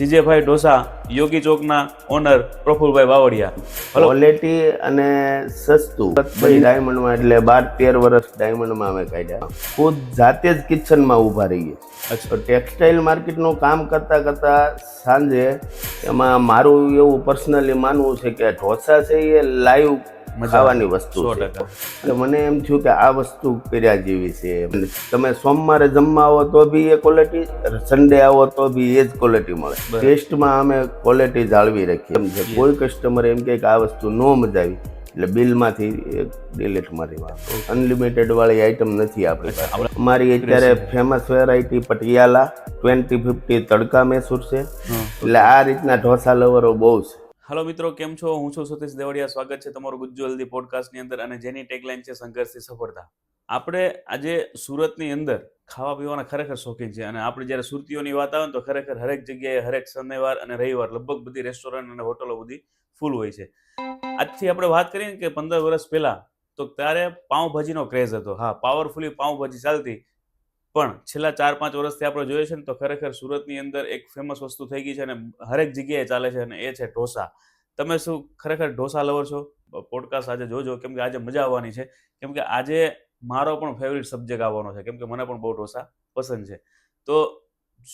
જીજેભાઈ ઢોસા યોગી ચોકના owner Prafulbhai Bavaliya quality અને સસ્તું. ડાયમંડમાં એટલે બાર તેર વર્ષ ડાયમંડમાં અમે કાઢ્યા. ખુદ જાતે જ કિચનમાં ઊભા રહીએ અચ્છા. તો ટેક્સટાઇલ માર્કેટનું કામ કરતાં કરતાં સાંજે એમાં મારું એવું પર્સનલી માનવું છે કે ઢોસા છે એ લાઈવ ખાવાની વસ્તુ છે. એટલે મને એમ થયું કે આ વસ્તુ કર્યા જેવી છે. તમે સોમવારે જમવા આવો તો બી એ ક્વોલિટી સન્ડે આવો તો બી એ જ ક્વોલિટી મળે. ટેસ્ટમાં અમે ક્વોલિટી જાળવી રાખીએ. એમ છે. કોઈ કસ્ટમર એમ કે આ વસ્તુ નો મજા આવી. એટલે બિલમાંથી ડિલીટ મારી અનલિમિટેડ વાળી આઈટમ નથી આપણી મારી અમારી અત્યારે famous variety Patiala twenty fifty tadka Mysore છે. એટલે આ રીતના ઢોસા લવરો બહુ છે. હલો મિત્રો, કેમ છો? હું છું સતીશ દેવડિયા. સ્વાગત છે તમારું ગુજ્જુ હલ્દી પોડકાસ્ટની અંદર અને જેની ટેગલાઇન છે સંઘર્ષથી સફળતા. આપણે આજે સુરતની અંદર ખાવા પીવાના ખરેખર શોખીન છે અને આપણે જ્યારે સુરતીઓની વાત આવે ને તો ખરેખર હરેક જગ્યાએ, હરેક શનિવાર અને રવિવાર લગભગ બધી રેસ્ટોરન્ટ અને હોટલો બધી ફૂલ હોય છે. આજથી આપણે વાત કરીએ કે પંદર વર્ષ પહેલા તો ત્યારે પાઉંભાજીનો ક્રેઝ હતો. હા પાવરફુલી પાઉંભાજી ચાલતી પણ છેલ્લા ચાર પાંચ વર્ષથી આપણે જોઈએ છે ને તો ખરેખર સુરતની અંદર એક ફેમસ વસ્તુ થઈ ગઈ છે અને હરેક જગ્યાએ ચાલે છે અને એ છે ઢોસા. તમે શું ખરેખર ઢોસા લવર છો? પોડકાસ્ટ આજે જોજો, કેમ કે આજે મજા આવવાની છે. કેમ કે આજે મારો પણ ફેવરિટ સબ્જેક્ટ આવવાનો છે. કેમ કે મને પણ બહુ ઢોસા પસંદ છે. તો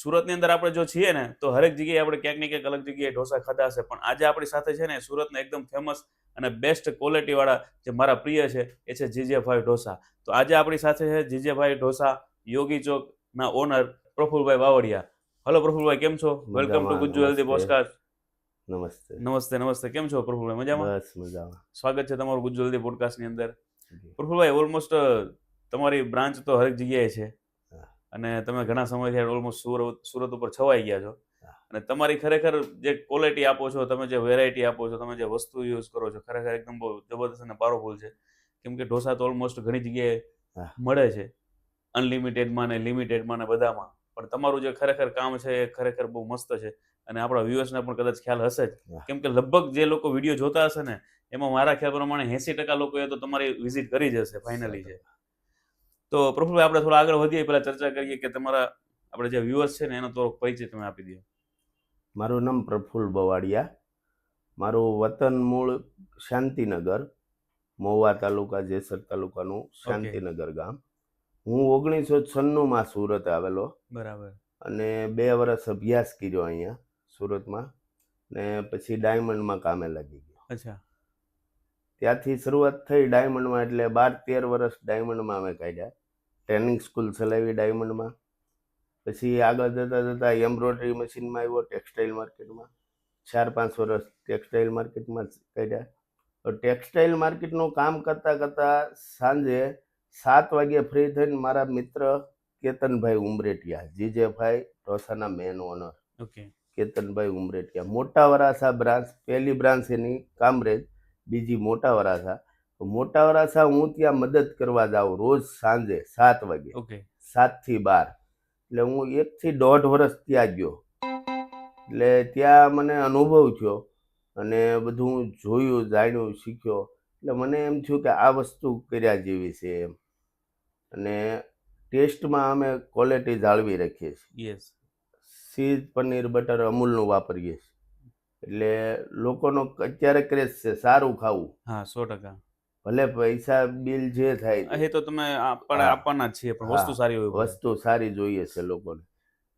સુરતની અંદર આપણે જો છીએ ને, તો હરેક જગ્યાએ આપણે ક્યાંક ને ક્યાંક અલગ જગ્યાએ ઢોસા ખાધા હશે. પણ આજે આપણી સાથે છે ને સુરતના એકદમ ફેમસ અને બેસ્ટ ક્વોલિટીવાળા જે મારા પ્રિય છે, એ છે જીજેભાઈ ઢોસા. તો આજે આપણી સાથે છે જીજેભાઈ ઢોસા. યોગી ચોકના ઓનર પ્રફુલભાઈ બાવળિયા હલો પ્રફુલભાઈ કેમ છો? Welcome to Gujju healthy podcast નમસ્તે. નમસ્તે. નમસ્તે કેમ છો પ્રફુલભાઈ? મજામાં? બસ મજામાં. સ્વાગત છે તમારું ગુજ્જુ હેલ્ધી પોડકાસ્ટની અંદર. પ્રફુલભાઈ ઓલમોસ્ટ તમારી બ્રાન્ચ તો હરેક જગ્યાએ છે. અને તમે ઘણા સમયથી ઓલમોસ્ટ સુરત સુરત ઉપર છવાઈ ગયા છો. અને તમારી ખરેખર જે ક્વોલિટી આપો છો તમે જે વેરાયટી આપો છો તમે જે વસ્તુ યુઝ કરો છો ખરેખર એકદમ બહુ જબરદસ્ત અને પાવરફુલ છે. કેમ કે ઢોસા તો ઓલમોસ્ટ ઘણી જગ્યાએ મળે છે. અનલિમિટેડમાં ને લિમિટેડમાં ને બધામાં. પણ તમારું જે ખરેખર કામ છે એ ખરેખર બહુ મસ્ત છે અને આપણા વ્યુઅર્સને પણ કદાચ ખ્યાલ હશે જ. કેમ કે લગભગ જે લોકો વીડિયો જોતા હશે ને એમાં મારા ખ્યાલ પ્રમાણે એસી ટકા લોકોએ તો તમારી વિઝિટ કરી જ હશે ફાઇનલી છે તો પ્રફુલભાઈ આપણે થોડા આગળ વધીએ પહેલાં ચર્ચા કરીએ કે તમારા આપણે જે વ્યુઅર્સ છે ને એનો થોડોક પરિચય તમે આપી દો. મારું નામ પ્રફુલ્લ બવાડિયા. મારું વતન મૂળ શાંતિનગર મહુવા તાલુકા જેસર તાલુકાનું શાંતિનગર ગામ. હું ઓગણીસો છન્નુંમાં સુરત આવેલો બરાબર. અને બે વર્ષ અભ્યાસ કર્યો અહીંયા સુરતમાં ને પછી ડાયમંડમાં કામે લાગી ગયો. અચ્છા. ત્યાંથી શરૂઆત થઈ ડાયમંડમાં એટલે બાર તેર વર્ષ ડાયમંડમાં અમે કાઢ્યા. ટ્રેનિંગ સ્કૂલ ચલાવી ડાયમંડમાં. પછી આગળ જતાં જતાં એમ્બ્રોઇડરી મશીનમાં આવ્યો ટેક્સટાઇલ માર્કેટમાં. ચાર પાંચ વર્ષ ટેક્સટાઇલ માર્કેટમાં કાઢ્યા. ટેક્સટાઇલ માર્કેટનું કામ કરતાં કરતાં સાંજે સાત વાગે ફ્રી થઈને મારા મિત્ર કેતનભાઈ ઉમરેટિયા જીજેભાઈ ઢોસાના મેન ઓનર ઓકે કેતનભાઈ ઉમરેટિયા. મોટા વરાસા બ્રાન્ચ પહેલી બ્રાન્ચ એની કામરેજ બીજી મોટા વરાસા તો મોટા વરાસા હું ત્યાં મદદ કરવા જાઉં રોજ સાંજે સાત વાગે. ઓકે સાતથી બાર. એટલે હું એકથી દોઢ વર્ષ ત્યાં ગયો. એટલે ત્યાં મને અનુભવ થયો અને બધું જોયું જાણ્યું શીખ્યો. એટલે મને એમ થયું કે આ વસ્તુ કર્યા જેવી છે એમ. અને ટેસ્ટમાં અમે ક્વોલિટી જાળવી રાખીએ છીએ. યસ ચીઝ પનીર બટર અમૂલનું વાપરીએ છીએ. એટલે લોકોનો અત્યારે ક્રેઝ છે સારું ખાવું. હા સો ટકા. ભલે પૈસા બિલ જે થાય. એ તો તમે પણ આપવાના છીએ પણ વસ્તુ સારી હોય વસ્તુ સારી જોઈએ છે લોકોને.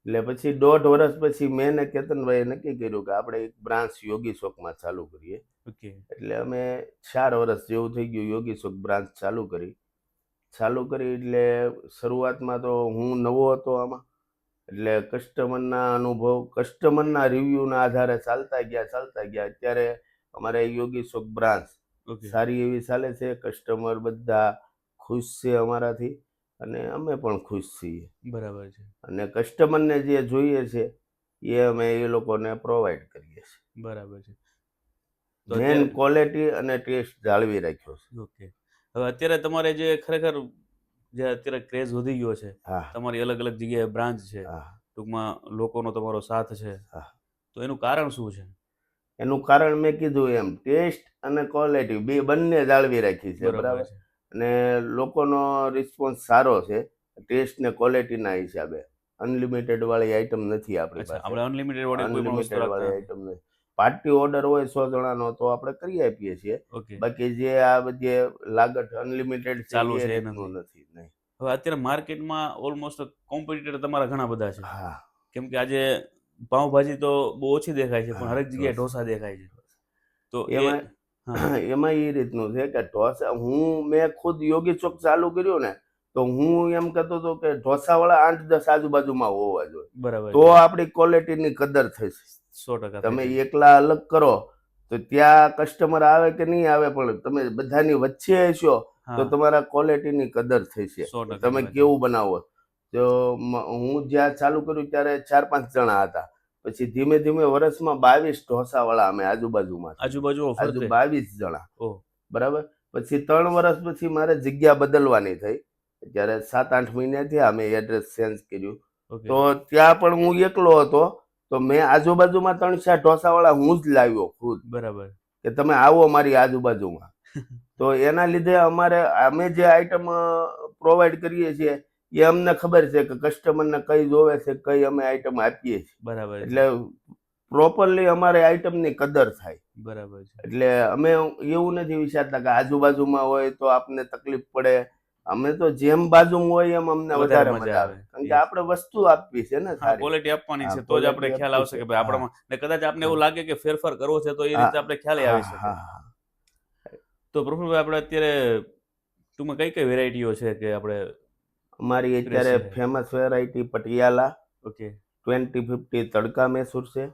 એટલે પછી દોઢ વર્ષ પછી મેં ને કેતનભાઈએ નક્કી કર્યું કે આપણે એક બ્રાન્ચ યોગી ચોકમાં ચાલુ કરીએ. ઓકે. એટલે અમે ચાર વર્ષ જેવું થઈ ગયું યોગી ચોક બ્રાન્ચ ચાલુ કરી. ચાલુ કરી એટલે શરૂઆતમાં તો હું નવો હતો આમાં. એટલે કસ્ટમરના અનુભવ કસ્ટમરના રિવ્યૂના આધારે ચાલતા ગયા ચાલતા ગયા. અત્યારે અમારે યોગી ચોક બ્રાન્ચ સારી એવી ચાલે છે કસ્ટમર બધા ખુશ છે અમારાથી. અને અમે પણ ખુશ છીએ. બરાબર છે. અને કસ્ટમરને જે જોઈએ છે એ અમે એ લોકોને પ્રોવાઈડ કરીએ છીએ. બરાબર છે. મેન ક્વોલિટી અને ટેસ્ટ જાળવી રાખ્યો છે. ઓકે. હવે અત્યારે તમારે જે ખરેખર જે અત્યારે ક્રેઝ વધી ગયો છે તમારી અલગ અલગ જગ્યાએ બ્રાન્ચ છે ટૂંકમાં લોકોનો તમારો સાથ છે. તો એનું કારણ શું છે? એનું કારણ મેં કીધું એમ ટેસ્ટ અને ક્વોલિટી બે બંને જાળવી રાખી છે બરાબર? છે. અને લોકોનો રિસ્પોન્સ સારો છે. ટેસ્ટ ને ક્વોલિટીના હિસાબે. અનલિમિટેડ વાળી આઈટમ નથી આપણી પાસે. આપણે અનલિમિટેડ અનલિમિટેડ વાળી આઈટમ નથી. પાર્ટી ઓર્ડર હોય સો જણાનો તો આપણે કરી આપીએ છીએ. બાકી જે આ બધી લાગત અનલિમિટેડ ચાલુ છે એનું નથી. નહીં. હવે અત્યારે માર્કેટમાં ઓલમોસ્ટ કોમ્પિટિટર તમારા ઘણા બધા છે. હા. કેમ કે આજે પાઉંભાજી તો બહુ ઓછી દેખાય છે પણ હરેક જગ્યાએ ઢોસા. દેખાય છે. તો એમાં. એમાં એ રીતનું છે કે ઢોસા હું મેં ખુદ યોગી ચોક ચાલુ કર્યો ને તો હું એમ કહેતો હતો કે ઢોસાવાળા આઠ દસ આજુબાજુમાં હોવા જોઈએ. બરાબર તો આપણી ક્વોલિટીની કદર થશે સો ટકા તમે એકલા અલગ કરો તો ત્યાં કસ્ટમર આવે કે નહીં આવે પણ તમે બધાની વચ્ચે હશો તો તમારા ક્વોલિટીની કદર થઈ છે. તમે કેવું બનાવો? તો હું જ્યાં ચાલુ કર્યું ત્યારે ચાર પાંચ જણા હતા. પછી ધીમે ધીમે વર્ષમાં બાવીસ ઢોસાવાળા અમે આજુબાજુમાં આજુબાજુ આજુ બાવીસ જણા. બરાબર? પછી ત્રણ વર્ષ પછી મારે જગ્યા બદલવાની થઈ. ત્યારે સાત આઠ મહિના થયા અમે એડ્રેસ ચેન્જ કર્યું. તો ત્યાં પણ હું એકલો હતો. તો મેં આજુબાજુમાં ત્રણ ચાર ઢોસાવાળા હું જ લાવ્યો ખુદ. બરાબર. કે તમે આવો મારી આજુબાજુમાં. તો એના લીધે અમારે અમે જે આઈટમ પ્રોવાઈડ કરીએ છીએ એ અમને ખબર છે કે કસ્ટમરને કઈ જોવે છે કઈ અમે આઈટમ આપીએ છીએ. બરાબર એટલે પ્રોપરલી અમારે આઈટમની કદર થાય. બરાબર છે. એટલે અમે એવું નથી વિચારતા કે આજુબાજુમાં હોય તો આપને તકલીફ પડે. અમે તો જેમ બાજુમાં હોય એમ અમને વધારે મજા આવે. કારણ કે આપણે વસ્તુ આપવી છે ને સારી. ક્વોલિટી આપવાની છે તો જ આપણે ખ્યાલ આવશે કે ભાઈ આપણામાં ને કદાચ આપને એવું લાગે કે ફેરફાર કરવો છે તો એ રીતે આપણે ખ્યાલ આવી શકે. તો પ્રફુલભાઈ આપણે અત્યારે ટૂંકમાં કઈ કઈ વેરાયટીઓ છે કે આપણે અમારી અત્યારે famous variety Patiala okay. Twenty fifty tadka Mysore છે.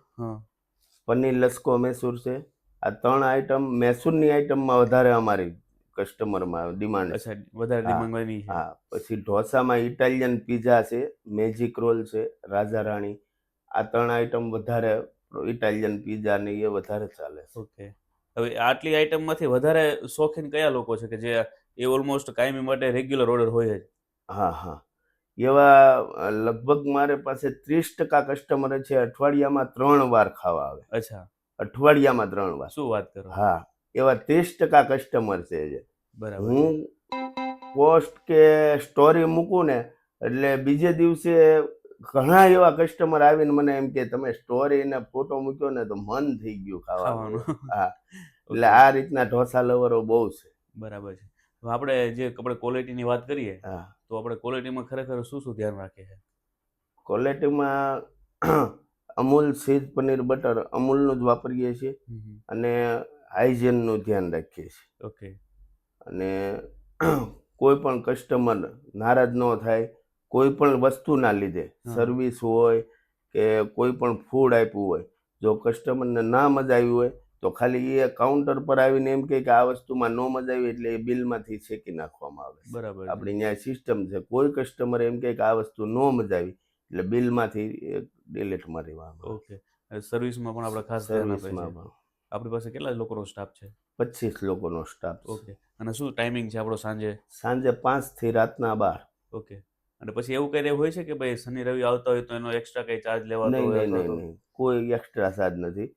પનીર લસકો મૈસૂર છે. આ ત્રણ આઈટમ મૈસૂરની આઈટમમાં વધારે અમારી કસ્ટમરમાં ડિમાન્ડ છે. વધારે હા. ડિમાન્ડ હા. પછી ઢોસામાં ઇટાલિયન પીઝા છે મેજિક રોલ છે રાજા રાણી. આ ત્રણ આઈટમ વધારે ઇટાલિયન પીઝા ને એ વધારે ચાલે છે. ઓકે. હવે આટલી આઈટમમાંથી વધારે શોખીન કયા લોકો છે કે જે એ ઓલમોસ્ટ કાયમી માટે રેગ્યુલર ઓર્ડર હોય જ? હા હા. એવા લગભગ મારે પાસે ત્રીસ ટકા કસ્ટમર છે અઠવાડિયામાં ત્રણ વાર ખાવા આવે. અચ્છા. અઠવાડિયામાં ત્રણ વાર. શું વાત કરો? હા એવા ત્રીસ ટકા કસ્ટમર છે બરાબર. હું પોસ્ટ કે સ્ટોરી મૂકું ને એટલે બીજે દિવસે ઘણા એવા કસ્ટમર આવીને મને એમ કે તમે સ્ટોરી ને ફોટો મૂક્યો ને તો મન થઈ ગયું ખાવાનું. હા. એટલે આ રીતના ઢોસા લવરો બહુ છે. બરાબર છે. આપણે જે આપણે ક્વોલિટીની વાત કરીએ હા. તો આપણે ક્વોલિટીમાં ખરેખર શું શું ધ્યાન રાખીએ છીએ? ક્વોલિટીમાં અમૂલ સીઝ પનીર બટર અમૂલનું જ વાપરીએ છીએ અને હાઇજેનનું ધ્યાન રાખીએ છીએ. ઓકે અને કોઈ પણ કસ્ટમર નારાજ ન થાય કોઈ પણ વસ્તુના લીધે સર્વિસ હોય કે કોઈ પણ ફૂડ આપ્યું હોય જો કસ્ટમરને ના મજા આવી હોય તો ખાલી એ કાઉન્ટર પર આવીને એમ કહે કે આ વસ્તુમાં નો મજા આવી એટલે એ બિલમાંથી છેકી નાખવામાં આવે બરાબર. આપણી ન્યાય સિસ્ટમ છે. કોઈ કસ્ટમર એમ કહે કે આ વસ્તુ નો મજા આવી એટલે બિલમાંથી ડિલીટ મારી દેવામાં ઓકે સર્વિસમાં પણ આપણે ખાસ સર્વિસમાં પણ. આપણી પાસે કેટલા લોકોનો સ્ટાફ છે? પચીસ લોકોનો સ્ટાફ ઓકે અને શું ટાઈમિંગ છે આપણો સાંજે? સાંજે પાંચથી રાતના બાર. ઓકે અને પછી એવું કઈ હોય છે કે ભાઈ શનિ રવિ આવતા હોય તો એનો એક્સ્ટ્રા કઈ ચાર્જ લેવાનો નહીં નહીં કોઈ એક્સ્ટ્રા ચાર્જ નથી.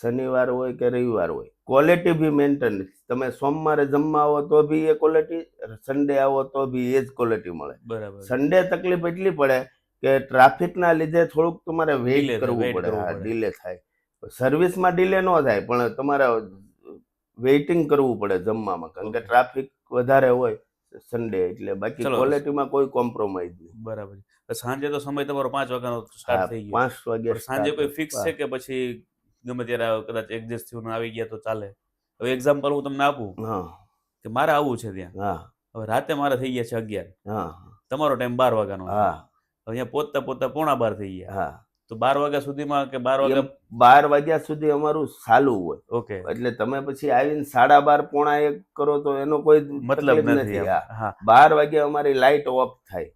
શનિવાર હોય કે રવિવાર હોય ક્વોલિટી બી મેન્ટેન તમે સોમવારે જમવા આવો તો બી એ ક્વોલિટી સન્ડે આવો તો બી એ જ ક્વોલિટી મળે. બરાબર. સન્ડે તકલીફ એટલી પડે કે ટ્રાફિકના લીધે થોડુંક તમારે વેઇટ કરવું પડે. ડીલે થાય. સર્વિસમાં ડીલે ન થાય પણ તમારે વેઇટિંગ કરવું પડે જમવામાં કારણ કે ટ્રાફિક વધારે હોય સન્ડે એટલે બાકી. ક્વોલિટીમાં કોઈ કોમ્પ્રોમાઇઝ નહીં. બરાબર. સાંજે તો સમય તમારો પાંચ વાગ્યાનો સ્ટાર્ટ થઈ ગયો. પાંચ વાગે સાંજે કોઈ ફિક્સ છે કે પછી ગમે ત્યારે કદાચ એડજસ્ટ થયું આવી ગયા તો ચાલે. હવે એક્ઝામ્પલ હું તમને આપું હા. કે મારે આવવું છે ત્યાં. હા. હવે રાતે મારે થઈ ગયા છે અગિયાર. હા. તમારો ટાઈમ બાર વાગ્યાનો. હા. અહીંયા પોતા પહોંચતા પોણા બાર થઈ ગયા. હા. તો બાર વાગ્યા સુધીમાં કે બાર વાગ્યા બાર વાગ્યા સુધી અમારું ચાલુ હોય. ઓકે. એટલે તમે પછી આવીને સાડા બાર પોણા એક કરો તો એનો કોઈ મતલબ નથી બાર વાગ્યા અમારી લાઇટ ઓફ થાય.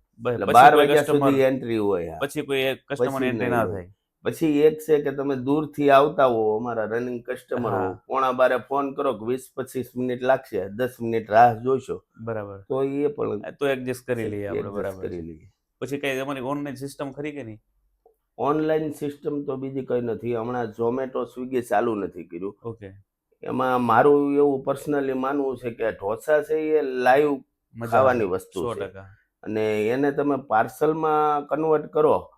બાર વાગ્યા સુધી એન્ટ્રી હોય પછી કોઈ કસ્ટમર એન્ટ્રી ના થાય. પછી એક છે કે તમે દૂરથી આવતા હો અમારા રનિંગ કસ્ટમર હો પોણા બારે ફોન કરો કે વીસ પચીસ મિનિટ લાગશે દસ મિનિટ રાહ જોશો. બરાબર. તો એ પણ તો એડજસ્ટ કરી લઈએ આપણે બરાબર કરી લઈએ. પછી કઈ તમારી ઓનલાઈન સિસ્ટમ ખરી કે નહીં? ઓનલાઈન સિસ્ટમ તો બીજી કઈ નથી. હમણાં ઝોમેટો સ્વિગી ચાલુ નથી કર્યું. ઓકે. એમાં મારું એવું પર્સનલી માનવું છે કે ઢોસા છે એ લાઈવ ખાવાની વસ્તુ છે. અને એને તમે પાર્સલમાં કન્વર્ટ કરો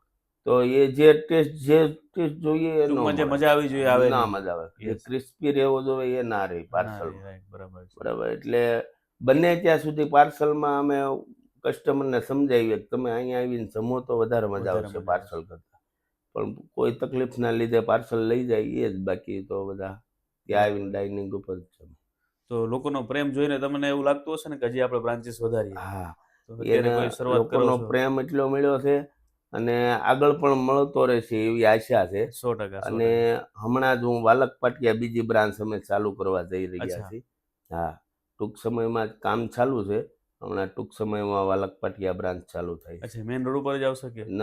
તો એ જે ટેસ્ટ જે ટેસ્ટ જોઈએ એ ન ટૂંકમાં જે મળે. મજા આવી જોઈએ આવે ના મજા આવે. એ ક્રિસ્પી રહેવો જોઈએ એ ના રહે પાર્સલ બરાબર બરાબર એટલે બને ત્યાં સુધી પાર્સલમાં અમે કસ્ટમરને સમજાવીએ કે તમે અહીંયા આવીને જમો તો વધારે મજા આવશે પાર્સલ કરતા. પણ કોઈ તકલીફના લીધે પાર્સલ લઈ જાય એ જ બાકી તો બધા ત્યાં આવીને ડાઇનિંગ ઉપર જમે. તો લોકોનો પ્રેમ જોઈને તમને એવું લાગતું હશે ને કે હજી આપણે બ્રાન્ચીસ વધારીએ? હા. એને કોઈ શરૂઆત કરવાનો પ્રેમ એટલો મળ્યો છે અને આગળ પણ મળતો રહેશે એવી આશા છે. સો ટકા અને હમણાં જ હું વાલક પાટિયા બીજી બ્રાન્ચ અમે ચાલુ કરવા જઈ રહ્યા છીએ. હા ટૂંક સમયમાં જ કામ ચાલુ છે. હમણાં ટૂંક સમયમાં વાલક પાટિયા બ્રાન્ચ ચાલુ થઈ અચ્છા મેઇન રોડ ઉપર જ આવશે કે? ન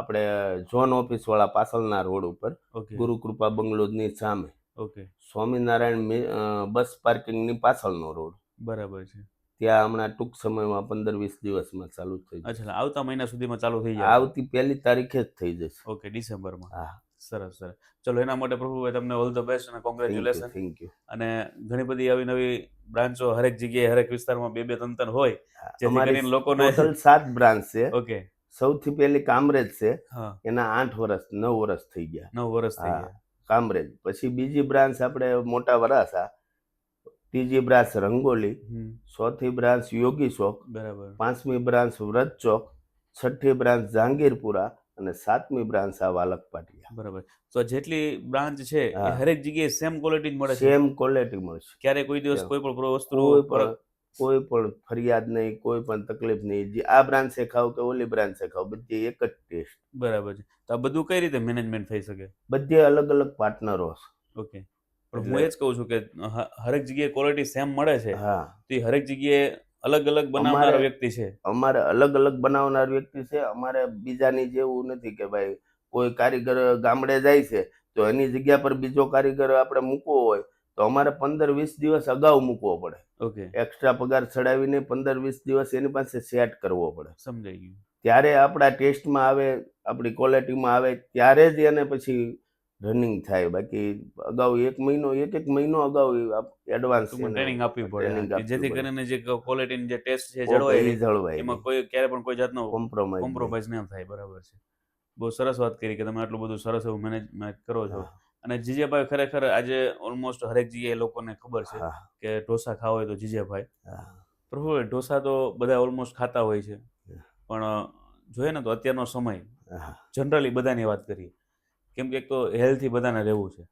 આપણે ઝોન ઓફિસ વાળા પાસલના રોડ ઉપર. ઓકે. ગુરુકૃપા બંગલોદની સામે. ઓકે. સ્વામિનારાયણ બસ પાર્કિંગની પાછળનો રોડ. બરાબર છે. ત્યાં હમણાં ટૂંક સમયમાં પંદર વીસ દિવસમાં ચાલુ થઈ જશે. અચ્છા આવતા મહિના સુધીમાં ચાલુ થઈ જાય આવતી પહેલી તારીખે જ થઈ જશે. ઓકે ડિસેમ્બરમાં. હા. સરસ સરસ. ચલો એના માટે પ્રભુભાઈ તમને ઓલ ધ બેસ્ટ અને કોંગ્રેચ્યુલેશન થેન્ક યુ અને ઘણી બધી આવી નવી બ્રાન્ચો હરેક જગ્યાએ હરેક વિસ્તારમાં બે બે ત્રણ ત્રણ હોય. જેથી કરીને લોકોને ટોટલ સાત બ્રાન્ચ છે. ઓકે. સૌથી પહેલી કામરેજ છે. એના આઠ વર્ષ નવ વર્ષ થઈ ગયા. નવ વર્ષ થઈ ગયા. કામરેજ. પછી બીજી બ્રાન્ચ આપણે મોટા વરાસા ત્રીજી બ્રાન્ચ રંગોલી ચોથી બ્રાન્ચ યોગી ચોક બરાબર. પાંચમી બ્રાન્ચ વ્રત ચોક છઠ્ઠી બ્રાન્ચ જહાંગીરપુરા અને સાતમી બ્રાન્ચ આ વાલક પાટિયા. બરાબર. તો જેટલી બ્રાન્ચ છે એ હરેક જગ્યાએ સેમ ક્વોલિટી જ મળે છે? સેમ ક્વોલિટી મળશે ક્યારે કોઈ દિવસ કોઈ પણ વસ્તુ કોઈ પણ કોઈ પણ ફરિયાદ નહીં કોઈ પણ તકલીફ નહીં. જે આ બ્રાન્ચે ખાવ કે ઓલી બ્રાન્ચે ખાવ બધી એક જ ટેસ્ટ. બરાબર છે. તો આ બધું કઈ રીતે મેનેજમેન્ટ થઈ શકે? બધે અલગ અલગ પાર્ટનરો ઓકે. પણ હું એ જ કહું છું કે હરેક જગ્યાએ ક્વોલિટી સેમ મળે છે. હા. તો એ હરેક જગ્યાએ અલગ અલગ બનાવનાર વ્યક્તિ છે. અમારે અલગ અલગ બનાવનાર વ્યક્તિ છે. અમારે બીજાની જેવું નથી કે ભાઈ કોઈ કારીગર ગામડે જાય છે તો એની જગ્યા પર બીજો કારીગર આપણે મૂકવો હોય તો અમારે પંદર વીસ દિવસ અગાઉ મૂકવો પડે. ઓકે. એક્સ્ટ્રા પગાર ચડાવીને પંદર વીસ દિવસ એની પાસે સેટ કરવો પડે. સમજાઈ ગયું. ત્યારે આપણા ટેસ્ટમાં આવે આપણી ક્વોલિટીમાં આવે ત્યારે જ એને પછી રનિંગ થાય. બાકી અગાઉ એક મહિનો એક એક મહિનો અગાઉ એડવાન્સ ટ્રેનિંગ આપવી પડે જેથી કરીને જે ક્વોલિટીની જે ટેસ્ટ છે જળવાય જળવાય એમાં કોઈ ક્યારે પણ કોઈ જાતનો કોમ્પ્રોમાઇઝ કોમ્પ્રોમાઇઝ ન થાય. બરાબર છે. બહુ સરસ વાત કરી કે તમે આટલું બધું સરસ એવું મેનેજમેન્ટ કરો છો. અને જીજેભાઈ ખરેખર આજે ઓલમોસ્ટ હરેક જગ્યાએ લોકોને ખબર છે કે ઢોસા ખાવા હોય તો જીજેભાઈ. પ્રભુ ઢોસા તો બધા ઓલમોસ્ટ ખાતા હોય છે. પણ જોઈએ ને તો અત્યારનો સમય. જનરલી બધાની વાત કરીએ. કેમ કે એક તો હેલ્થી બધાને રહેવું છે.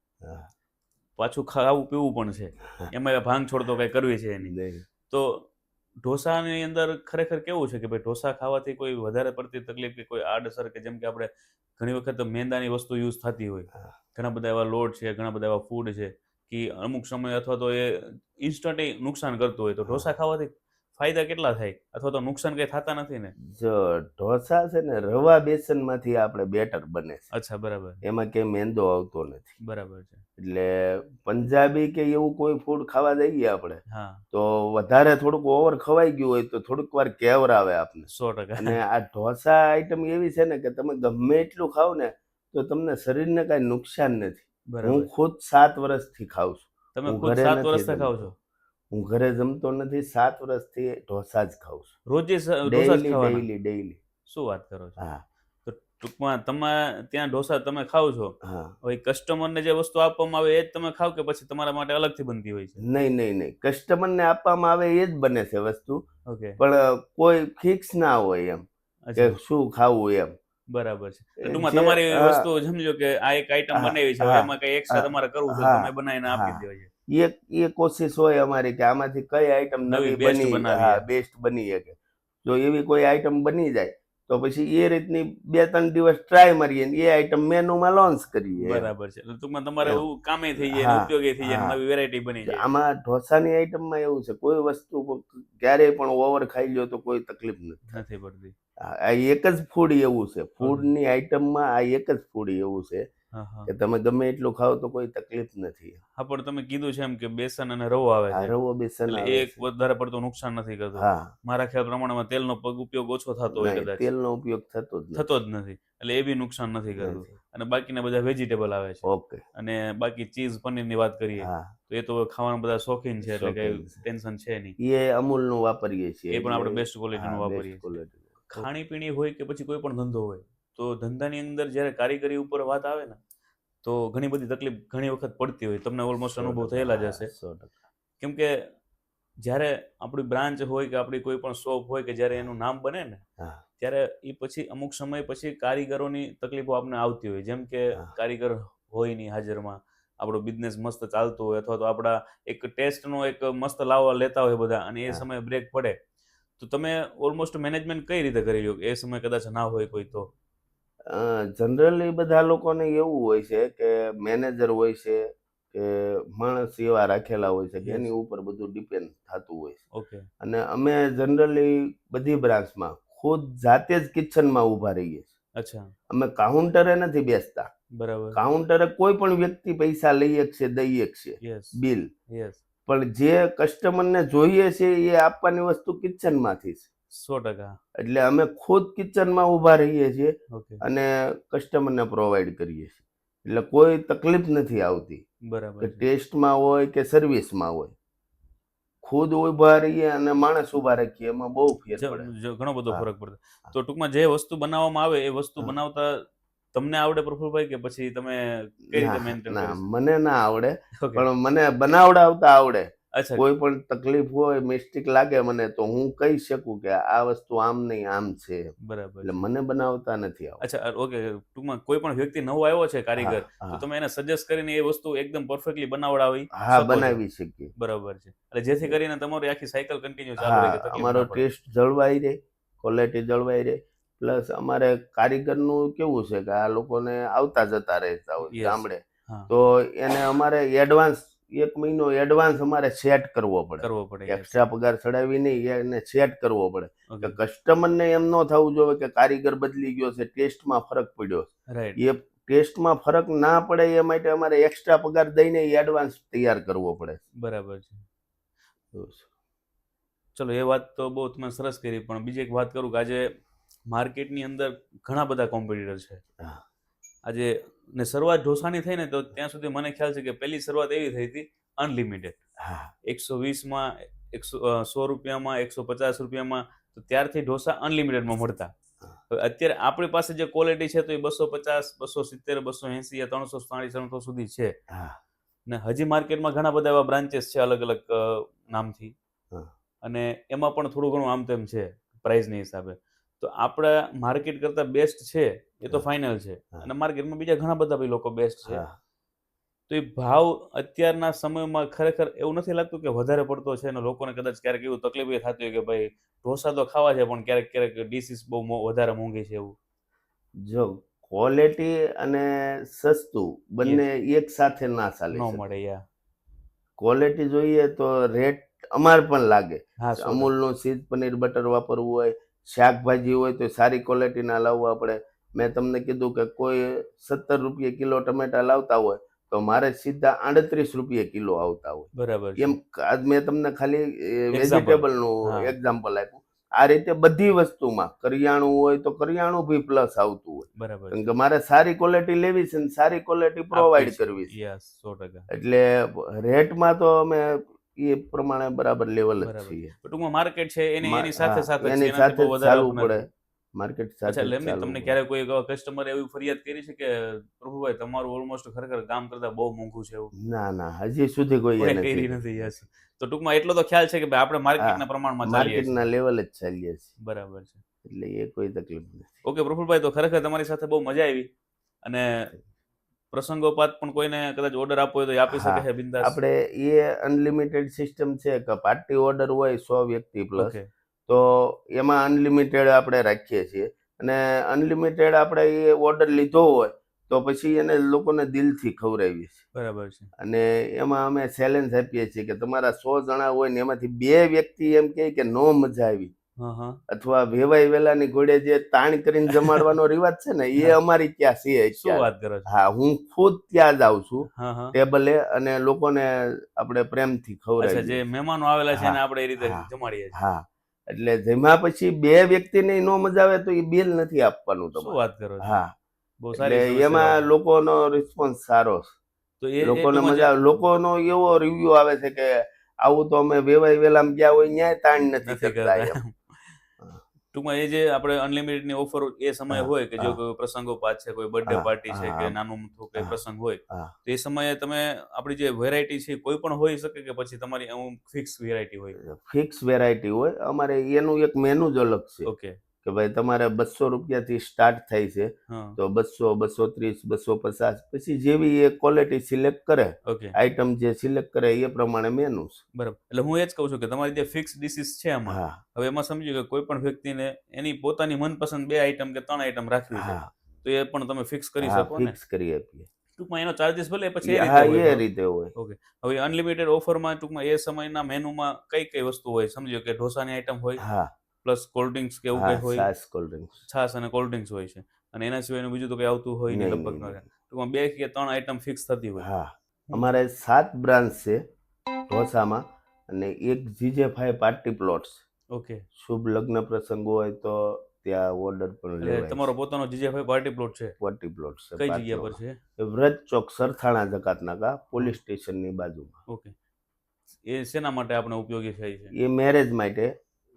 પાછું ખાવું પીવું પણ છે. એમાં ભાંગ છોડ તો કઈ કરવી છે એની તો ઢોસાની અંદર ખરેખર કેવું છે કે ભાઈ ઢોસા ખાવાથી કોઈ વધારે પડતી તકલીફ કે કોઈ આડઅસર કે જેમ કે આપણે ઘણી વખત મેંદાની વસ્તુ યુઝ થતી હોય. ઘણા બધા એવા લોટ છે ઘણા બધા એવા ફૂડ છે કે અમુક સમય અથવા તો એ ઇન્સ્ટન્ટ નુકસાન કરતું હોય. તો ઢોસા ખાવાથી ફાયદા કેટલા થાય? અથવા તો નુકસાન કઈ થતા નથી ને? જો ઢોસા છે ને રવા બેસનમાંથી આપણે બેટર બને છે. અચ્છા બરાબર. એમાં કે મેંદો આવતો નથી. બરાબર છે. એટલે પંજાબી કે એવું કોઈ ફૂડ ખાવા જઈએ આપણે તો વધારે થોડુંક ઓવર ખવાઈ ગયું હોય તો થોડુંક વાર કેવરાવે આપને. સો ટકા. અને આ ઢોસા આઈટમ એવી છે ને કે તમે ગમે એટલું ખાવ ને તો તમને શરીરને કાંઈ નુકસાન નથી. હું ખુદ સાત વર્ષથી ખાઉં છું. તમે ખુદ સાત વર્ષથી ખાવ છો? હું ઘરે જમતો નથી સાત વર્ષથી ઢોસા જ ખાઉં છું. રોજે ઢોસા જ ડેઈલી ડેઈલી શું વાત કરો છો? હા. તો ટૂંકમાં તમે ત્યાં ઢોસા તમે ખાવ છો? હા. હવે કસ્ટમરને જે વસ્તુ આપવામાં આવે એ જ તમે ખાવ કે પછી તમારા માટે અલગથી બનતી હોય છે? નહીં નહીં નહીં. કસ્ટમરને આપવામાં આવે એ જ બને છે વસ્તુ. ઓકે. પણ કોઈ ફિક્સ ના હોય એમ કે શું ખાવું એમ. બરાબર છે. ટૂંકમાં તમારી વસ્તુ સમજો કે આ એક આઈટમ બનાવી છે એમાં કઈ એક્સ્ટ્રા તમારે કરવું છે તમે બનાવીને આપી દેવા છે. એક એ કોશિશ હોય અમારી કે આમાંથી કઈ આઈટમ નવી બની હા બેસ્ટ બની શકે. જો એવી કોઈ આઈટમ બની જાય તો પછી એ રીતની બે ત્રણ દિવસ ટ્રાય મારીએ એ આઈટમ મેનુમાં લોન્ચ કરીએ. બરાબર છે. એટલે ટૂંકમાં તમારે એવું. કામે થઈ જાય ઉપયોગી થઈ જાય નવી વેરાયટી બની જાય. આમાં ઢોસાની આઈટમમાં એવું છે કોઈ વસ્તુ ક્યારેય પણ ઓવર ખાઈ લ્યો તો કોઈ તકલીફ નથી નથી પડતી. આ એક જ ફૂડ એવું છે. ફૂડની આઈટમમાં આ એક જ ફૂડ એવું છે. કે તમે ગમે એટલું ખાઓ તો કોઈ તકલીફ નથી. હા પણ તમે કીધું છે એમ કે બેસન અને રવો આવે છે. રવો બેસન એ વધારે પડતું નુકસાન નથી કરતું. હા. મારા ખ્યાલ પ્રમાણમાં તેલનો પગ ઉપયોગ ઓછો થતો હોય કદાચ. તેલનો ઉપયોગ થતો જ થતો જ નથી. એટલે એ બી નુકસાન નથી કરતું. અને બાકીના બધા વેજીટેબલ આવે છે. ઓકે. અને બાકી ચીઝ પનીરની વાત કરીએ તો એ તો ખાવાના બધા શોખીન છે એટલે કઈ ટેન્શન છે નહીં. એ અમૂલનું વાપરીએ છીએ. એ પણ આપણે બેસ્ટ ક્વોલિટીનું વાપરીએ quality. ખાણીપીણી હોય કે પછી કોઈ પણ ધંધો હોય તો ધંધાની અંદર જ્યારે કારીગરી ઉપર વાત આવે ને તો ઘણી બધી તકલીફ ઘણી વખત પડતી હોય. તમને ઓલમોસ્ટ અનુભવ થયેલા જ હશે. કેમ કે જ્યારે આપણી બ્રાન્ચ હોય કે આપણી કોઈ પણ શોપ હોય કે જ્યારે એનું નામ બને ને ત્યારે એ પછી અમુક સમય પછી કારીગરોની તકલીફો આપને આવતી હોય. જેમ કે કારીગર હોય નહીં હાજરમાં આપણો બિઝનેસ મસ્ત ચાલતો હોય અથવા તો આપણા એક ટેસ્ટનો એક મસ્ત લાવવા લેતા હોય બધા અને એ સમયે બ્રેક પડે. તો તમે ઓલમોસ્ટ મેનેજમેન્ટ કઈ રીતે કરી લો એ સમય કદાચ ના હોય કોઈ તો. જનરલી બધા લોકોને એવું હોય છે કે મેનેજર હોય છે કે માણસ એવા રાખેલા હોય છે કે એની ઉપર બધું ડિપેન્ડ થતું હોય છે. ઓકે અને અમે જનરલી બધી બ્રાન્ચમાં ખુદ જાતે જ કિચનમાં ઊભા રહીએ છીએ. અચ્છા. અમે કાઉન્ટરે નથી બેસતા. બરાબર. કાઉન્ટરે કોઈ પણ વ્યક્તિ પૈસા લઈ શકશે દઈ શકશે યસ બિલ. યસ પણ જે કસ્ટમરને જોઈએ છે એ આપવાની વસ્તુ કિચનમાંથી છે. સો ટકા. એટલે અમે ખુદ કિચનમાં ઊભા રહીએ છીએ અને કસ્ટમરને પ્રોવાઈડ કરીએ છીએ. એટલે કોઈ તકલીફ નથી આવતી. બરાબર ટેસ્ટમાં હોય કે સર્વિસમાં હોય. ખુદ ઊભા રહીએ અને માણસ ઊભા રાખીએ એમાં બહુ ફેર પડે. ઘણો બધો. ફરક પડે તો ટૂંકમાં જે વસ્તુ બનાવવામાં આવે એ વસ્તુ બનાવતા તમને આવડે પ્રફુલભાઈ કે પછી તમે કઈ રીતે ના, મેન્ટેન મને ના આવડે પણ મને બનાવડાવતા આવડે. કોઈ પણ તકલીફ હોય મિસ્ટેક લાગે મને તો હું કહી શકું કે આ વસ્તુ આમ નહીં આમ છે. બરાબર. એટલે મને બનાવતા નથી આવડતું. અચ્છા ઓકે ટૂંકમાં કોઈ પણ વ્યક્તિ નવો આવ્યો છે કારીગર તો તમે એને સજેસ્ટ કરીને એ વસ્તુ એકદમ પરફેક્ટલી બનાવડાવી હા બનાવી શકીએ. બરાબર છે. એટલે જેથી કરીને તમારી આખી સાયકલ કન્ટિન્યુ ચાલુ રહે અમારો ટેસ્ટ જળવાઈ રહે ક્વોલિટી જળવાઈ રહે પ્લસ અમારે કારીગરનું કેવું છે કે આ લોકોને આવતા જતા રહેતા હોય ગામડે. તો એને અમારે એડવાન્સ એક મહિનો એડવાન્સ અમારે સેટ કરવો પડે. કરવો પડે એક્સ્ટ્રા પગાર ચડાવી નહીં એને સેટ કરવો પડે. કે કસ્ટમરને એમ ન થવું જોઈએ કે કારીગર બદલી ગયો છે ટેસ્ટમાં ફરક પડ્યો. એ ટેસ્ટમાં ફરક ના પડે એ માટે અમારે એક્સ્ટ્રા પગાર દઈને એડવાન્સ તૈયાર કરવો પડે. બરાબર છે. ચલો એ વાત તો બહુ તમે સરસ કરી પણ બીજી એક વાત કરું કે આજે માર્કેટની અંદર ઘણા બધા કોમ્પિટિટર છે. હા. આજે ને શરૂઆત ઢોસાની થઈ ને તો ત્યાં સુધી મને ખ્યાલ છે કે પહેલી શરૂઆત એવી થઈ હતી અનલિમિટેડ હા. એકસો વીસમાં એકસો સો રૂપિયામાં એકસો પચાસ રૂપિયામાં તો ત્યારથી ઢોસા અનલિમિટેડમાં મળતા. અત્યારે આપણી પાસે જે ક્વોલિટી છે તો એ બસો પચાસ બસો સિત્તેર બસો એંસી યા ત્રણસો સાડી ત્રણસો સુધી છે. ને હજી માર્કેટમાં ઘણા બધા એવા બ્રાન્ચેસ છે અલગ અલગ નામથી. અને એમાં પણ થોડું ઘણું આમ તેમ છે પ્રાઇઝની હિસાબે. તો આપણે માર્કેટ કરતા બેસ્ટ છે એ તો ફાઇનલ છે. અને માર્કેટમાં બીજા ઘણા બધા બી લોકો બેસ્ટ છે. તો એ ભાવ અત્યારના સમયમાં ખરેખર એવું નથી લાગતું કે વધારે પડતો છે અને લોકોને કદાચ ક્યારેક એવું તકલીફ એ થતી હોય કે ભાઈ ઢોસા તો ખાવા છે પણ ક્યારેક ક્યારેક ડીશીસ બહુ વધારે મોંઘી છે એવું. જો ક્વોલિટી અને સસ્તું બંને એક સાથે ના ચાલે ન મળે ક્વોલિટી જોઈએ તો રેટ અમાર પણ લાગે. હા અમૂલનું ચીઝ પનીર બટર વાપરવું હોય શાકભાજી હોય તો સારી ક્વોલિટીના લાવવા પડે. મેં તમને કીધું કે કોઈ સત્તર રૂપિયા કિલો ટમેટા લાવતા હોય તો મારે સીધા આડત્રીસ રૂપિયા કિલો આવતા હોય. બરાબર એમ આજ મેં તમને ખાલી. વેજીટેબલનું એક્ઝામ્પલ આપ્યું. આ રીતે બધી વસ્તુમાં કરિયાણું હોય તો કરિયાણું બી પ્લસ આવતું હોય. બરાબર કારણ કે મારે સારી ક્વોલિટી લેવી છે ને સારી ક્વોલિટી પ્રોવાઈડ કરવી છે. સો ટકા. એટલે રેટમાં તો અમે એ પ્રમાણે બરાબર લેવલ જ. છીએ. તો ટૂંકમાં માર્કેટ છે એની એની સાથે સાથે એની સાથે ચાલવું પડે. માર્કેટ સાથે અચ્છા જ તમને. ક્યારે કોઈ કસ્ટમર એવી ફરિયાદ કરી છે કે પ્રભુભાઈ તમારું ઓલમોસ્ટ ખરેખર કામ કરતા બહુ મોંઘું છે એવું? ના ના હજી સુધી કોઈ એને કરી નથી યસ. તો ટૂંકમાં એટલો તો ખ્યાલ છે કે ભાઈ આપણે માર્કેટના પ્રમાણમાં ચાલીએ માર્કેટના લેવલ જ ચાલીએ છીએ. બરાબર છે. એટલે એ કોઈ તકલીફ નથી. ઓકે પ્રફુલભાઈ તો ખરેખર તમારી સાથે બહુ મજા આવી અને પ્રસંગોપાત પણ કોઈને કદાચ ઓર્ડર આપવો હોય તો આપી શકે છે બિંદાસ. આપણે એ અનલિમિટેડ સિસ્ટમ છે કે પાર્ટી ઓર્ડર હોય સો વ્યક્તિ પ્લસ તો એમાં અનલિમિટેડ આપણે રાખીએ છીએ. અને અનલિમિટેડ આપણે એ ઓર્ડર લીધો હોય તો પછી એને લોકોને દિલથી ખવડાવીએ છીએ. બરાબર છે. અને એમાં અમે ચેલેન્જ આપીએ છીએ કે તમારા સો જણા હોય ને એમાંથી બે વ્યક્તિ એમ કહે કે નો મજા આવી. અથવા વેવાઈ વેલાની ઘોડે જે તાણ કરીને જમાડવાનો રિવાજ છે ને એ અમારી ત્યાં છે શું વાત કરો હા હું ખુદ ત્યાં જ આવું છું ટેબલે અને લોકોને આપણે પ્રેમથી ખવડાવીએ જે મહેમાનો આવેલા છે એને આપણે એ રીતે જમાડીએ હા. એટલે જેમાં પછી બે વ્યક્તિને નો મજા આવે તો એ બિલ નથી આપવાનું શું વાત કરો હા. બહુ સારી એમાં લોકોનો રિસ્પોન્સ સારો છે. તો એ- લોકોને મજા આવે. લોકોનો એવો રિવ્યુ આવે છે કે આવું તો અમે વેવાઈ વેલામ ગયા હોય ન્યાય તાણ નથી કરતા ટૂંકમાં એ જે આપણે અનલિમિટેડની ઓફર એ સમય હોય કે જો કોઈ પ્રસંગો પાછ છે કોઈ બર્થડે પાર્ટી છે કે નાનું મોટું કોઈ પ્રસંગ હોય તો એ સમયે તમે આપણી જે વેરાયટી છે કોઈ પણ હોઈ શકે કે પછી તમારી અમુક ફિક્સ વેરાયટી હોય? ફિક્સ વેરાયટી હોય. અમારે એનું એક મેનુ જ અલગ છે. ઓકે કે ભાઈ તમારે બસો રૂપિયાથી સ્ટાર્ટ થાય છે તો બસો બસો ત્રીસ બસો પચાસ પછી જેવી એ ક્વોલિટી સિલેક્ટ કરે આઈટમ જે સિલેક્ટ કરે એ પ્રમાણે મેનુ બરાબર. એટલે હું એ જ કહું છું કે તમારી જે ફિક્સ ડિશિસ છે આમાં હા. હવે એમાં સમજ્યું કે કોઈ પણ વ્યક્તિને એની પોતાની મનપસંદ બે આઈટમ કે ત્રણ આઈટમ રાખવી છે તો એ પણ તમે ફિક્સ કરી શકો ને? ફિક્સ કરી આપીએ. ટૂંકમાં એનો ચાર્જિસ ભલે પછી એ રીતે હોય ઓકે હવે અનલિમિટેડ ઓફરમાં ટૂંકમાં એ સમયના મેનુમાં કઈ કઈ વસ્તુ હોય? સમજો કે ઢોસાની આઈટમ હોય હા. પ્લસ કોલ્ડ ડ્રિંક્સ કે એવું કઈ હોય સાસ કોલ્ડ ડ્રિંક્સ. છાસ અને કોલ્ડ ડ્રિંક્સ હોય છે. અને એના સિવાયનું બીજું તો કઈ આવતું હોય નહીં લગભગ ટૂંકમાં બે કે ત્રણ આઈટમ ફિક્સ થતી હોય. હા અમારે સાત બ્રાન્ચ છે ઢોસામાં અને એક Jije Bhai party plots okay શુભ લગ્ન પ્રસંગ હોય તો ત્યાં ઓર્ડર પણ લે લેવાય તમારો પોતાનો જીજે ફાઈ પાર્ટી પ્લોટ છે? પાર્ટી પ્લોટ છે કઈ જગ્યા પર છે? વ્રત ચોક સરથાણા જકાત નાકા પોલીસ સ્ટેશનની બાજુમાં. ઓકે એ શેના માટે આપણે ઉપયોગી થાય છે? એ મેરેજ માટે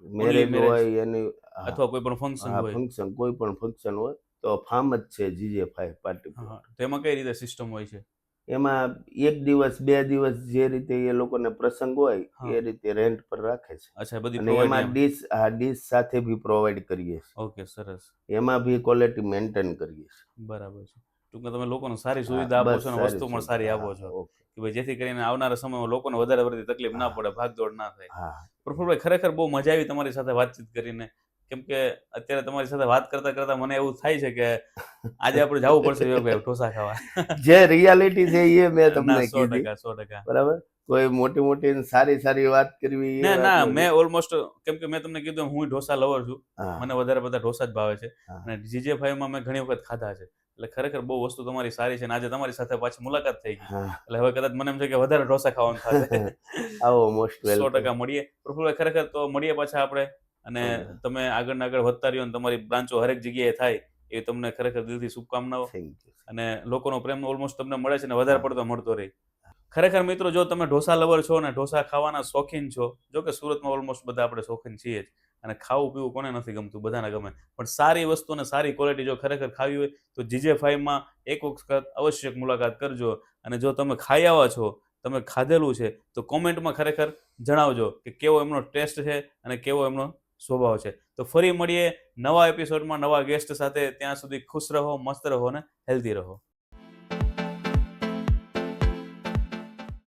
મેરેજ હોય એની અથવા કોઈ પણ ફંક્શન હોય. ફંક્શન કોઈ પણ ફંક્શન હોય તો ફાર્મ જ છે જીજે ફાઈ પાર્ટી હા, હા. તો એમાં કઈ રીતે સિસ્ટમ હોય છે? એમાં એક દિવસ બે દિવસ જે રીતે એ લોકોને પ્રસંગ હોય એ રીતે રેન્ટ પર રાખે છે. અચ્છા બધી અને એમાં ડીશ હા ડીશ સાથે બી પ્રોવાઈડ કરીએ ઓકે સરસ. એમાં બી ક્વોલિટી મેન્ટેન કરીએ છીએ. બરાબર છે. ટૂંકમાં તમે લોકોને સારી સુવિધા આપો છો અને વસ્તુ પણ સારી આપો છો. કે ભાઈ જેથી કરીને આવનારા સમયમાં લોકોને વધારે પડતી તકલીફ ના. પડે ભાગદોડ ના થાય. પ્રફુલભાઈ ખરેખર બહુ મજા આવી તમારી સાથે વાતચીત કરીને. કેમ કે અત્યારે તમારી સાથે વાત કરતા કરતા મને એવું થાય છે કે આજે આપણે જવું પડશે યોગભાઈ ઢોસા ખાવા. જે રિયાલિટી છે એ મેં તમને સો ટકા સો ટકા. બરાબર? કોઈ મોટી મોટી સારી સારી વાત કરવી ના ના મેં ઓલમોસ્ટ કેમ કે મેં તમને કીધું હું ઢોસા લવર છું. મને વધારે બધા ઢોસા જ ભાવે છે. અને જીજે ફાઈવમાં મેં ઘણી વખત ખાધા છે. એટલે ખરેખર બહુ વસ્તુ તમારી સારી છે અને આજે તમારી સાથે પાછી મુલાકાત થઈ ગઈ. એટલે હવે કદાચ મને એમ છે કે વધારે ઢોસા ખાવાનું થશે. આવો મોસ્ટ સો ટકા મળીએ. પ્રફુલભાઈ ખરેખર તો મળીએ પાછા આપણે અને તમે આગળ ને આગળ વધતા રહ્યો અને તમારી બ્રાન્ચો હરેક જગ્યાએ થાય એ તમને ખરેખર દિલથી શુભકામનાઓ. અને લોકોનો પ્રેમ ઓલમોસ્ટ તમને મળે છે અને વધારે પડતો મળતો રહે. ખરેખર મિત્રો જો તમે ઢોસા લવર છો અને ઢોસા ખાવાના શોખીન છો જો કે સુરતમાં ઓલમોસ્ટ બધા આપણે શોખીન છીએ જ. અને ખાવું પીવું કોને નથી ગમતું, બધાને ગમે. પણ સારી વસ્તુ અને સારી ક્વોલિટી જો ખરેખર ખાવી હોય, તો જીજે ફાઈવમાં એક વખત આવશ્યક મુલાકાત કરજો. અને જો તમે ખાઈ આવ્યા છો, તમે ખાધેલું છે, તો કોમેન્ટમાં ખરેખર જણાવજો કે કેવો એમનો ટેસ્ટ છે અને કેવો એમનો સ્વભાવ છે. તો ફરી મળીએ નવા એપિસોડમાં નવા ગેસ્ટ સાથે. ત્યાં સુધી ખુશ રહો, મસ્ત રહો અને હેલ્ધી રહો.